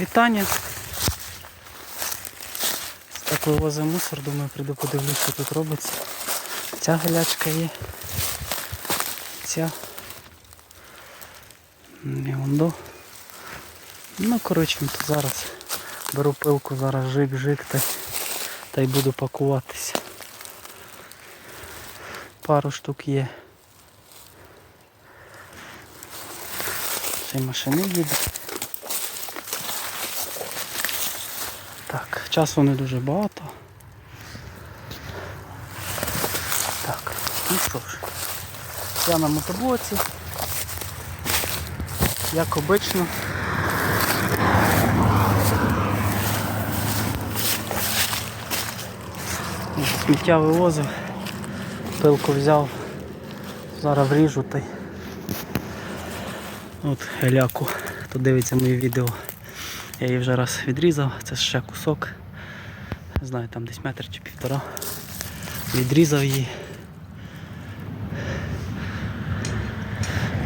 питання. Так вивозимо мусор, думаю, прийду подивлюсь, що тут робиться. Ця гелячка є. Ця. І вондо. Ну, коротше, тут зараз беру пилку, зараз жик-жик та, та й буду пакуватися. Пару штук є. Ще машини їдуть. Так, часу не дуже багато. Так, ну що ж, я на мотоблоці. Як обично. Сміття вивозив, пилку взяв, зараз вріжу та й от геляку, хто дивиться мої відео. Я її вже раз відрізав, це ще кусок. Не знаю, там десь метр чи півтора. Відрізав її.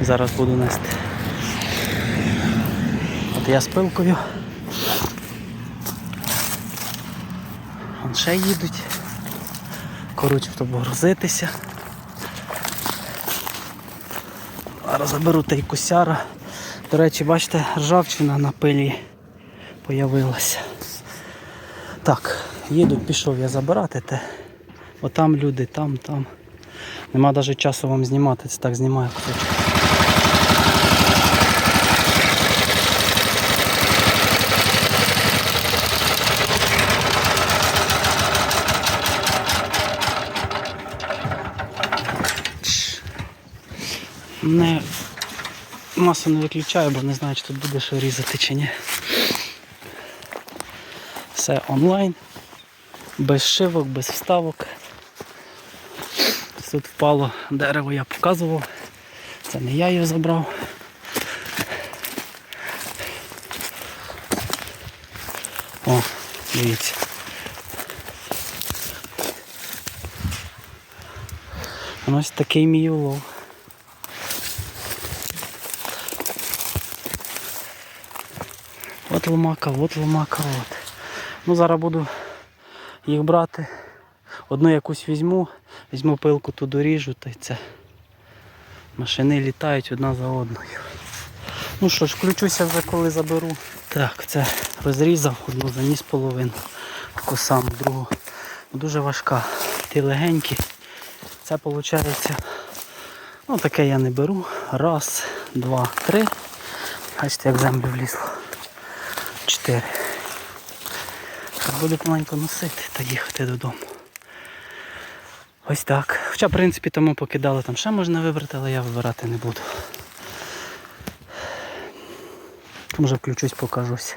Зараз буду нести. От я з пилкою. Вон ще їдуть. Коротше, щоб грузитися. Зараз заберу той косяра. До речі, бачите, ржавчина на пилі появилася. Так, їду, пішов я забирати те. Отам люди, там, там. Нема навіть часу вам знімати, це так знімаю кусочок. Не масу не виключаю, бо не знаю, чи тут буде що різати чи ні. Все онлайн, без шивок, без вставок. Тут впало дерево, я показував. Це не я його забрав. О, дивіться. Ось такий мій улов. От ломака, от ломака, от. Ну зараз буду їх брати. Одну якусь візьму, візьму пилку ту доріжу та й це. Машини літають одна за одною. Ну що ж, включуся вже коли заберу. Так, це розрізав, одну заніс половину. Таку саму, другу. Дуже важка. Ті легенькі. Це виходить. Ну таке я не беру. Раз, два, три. Бачите, як землю влізло. Чотири. Буду помаленьку носити та їхати додому. Ось так. Хоча, в принципі, тому покидали, там ще можна вибрати, але я вибирати не буду. Може включусь, покажусь.